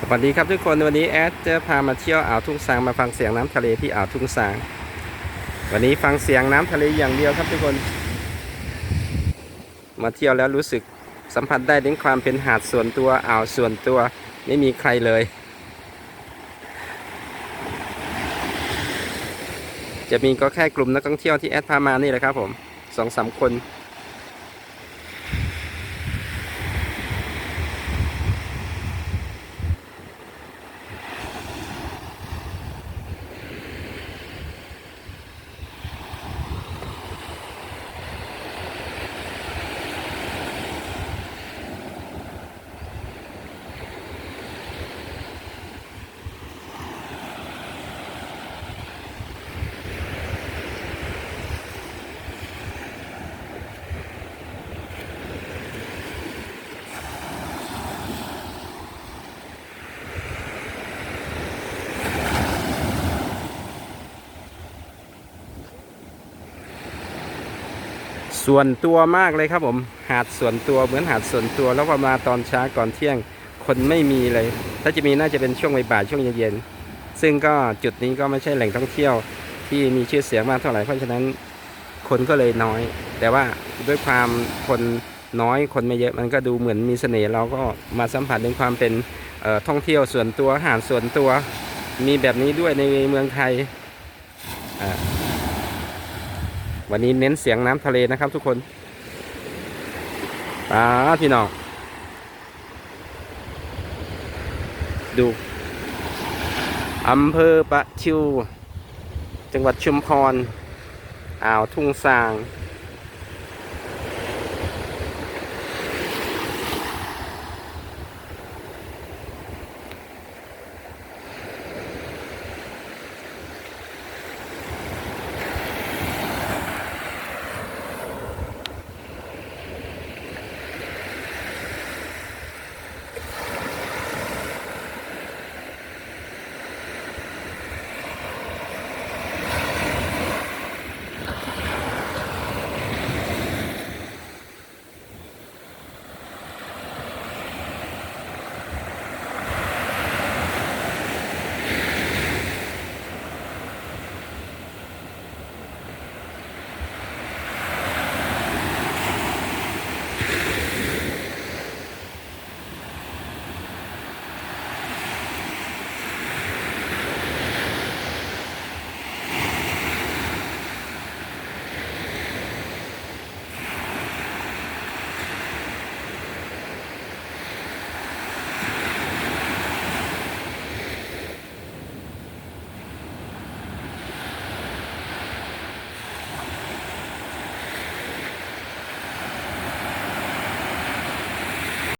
สวัสดีครับทุกคนวันนี้แอดจะพามาเที่ยวอ่าวทุ่งซางมาฟังเสียงน้ำทะเลที่อ่าวทุ่งซาง วันนี้ฟังเสียงน้ำทะเลอย่างเดียวครับทุกคน มาเที่ยวแล้วรู้สึกสัมผัสได้ถึงความเป็นหาดส่วนตัวอ่าวส่วนตัวไม่มีใครเลย จะมีก็แค่กลุ่มนักท่องเที่ยวที่แอดพามานี่แหละครับผมสองสามคน ส่วนตัวมากเลยครับผม หาดส่วนตัวเหมือนหาดส่วนตัวแล้วพอมาตอนเช้าก่อนเที่ยงคนไม่มีเลย ถ้าจะมีน่าจะเป็นช่วงบ่ายช่วงเย็นๆซึ่งก็จุดนี้ก็ไม่ใช่แหล่งท่องเที่ยวที่มีชื่อเสียงมากเท่าไหร่เพราะฉะนั้นคนก็เลยน้อย แต่ว่าด้วยความคนน้อยคนไม่เยอะมันก็ดูเหมือนมีเสน่ห์เราก็มาสัมผัสถึงความเป็นท่องเที่ยวส่วนตัวหาดส่วนตัว มีแบบนี้ด้วยในเมืองไทยอ่า วันนี้เน้นเสียงน้ำทะเลนะครับทุกคนป้าพี่น้อง ดูอำเภอปะชิว จังหวัดชุมพร อ่าวทุ่งซาง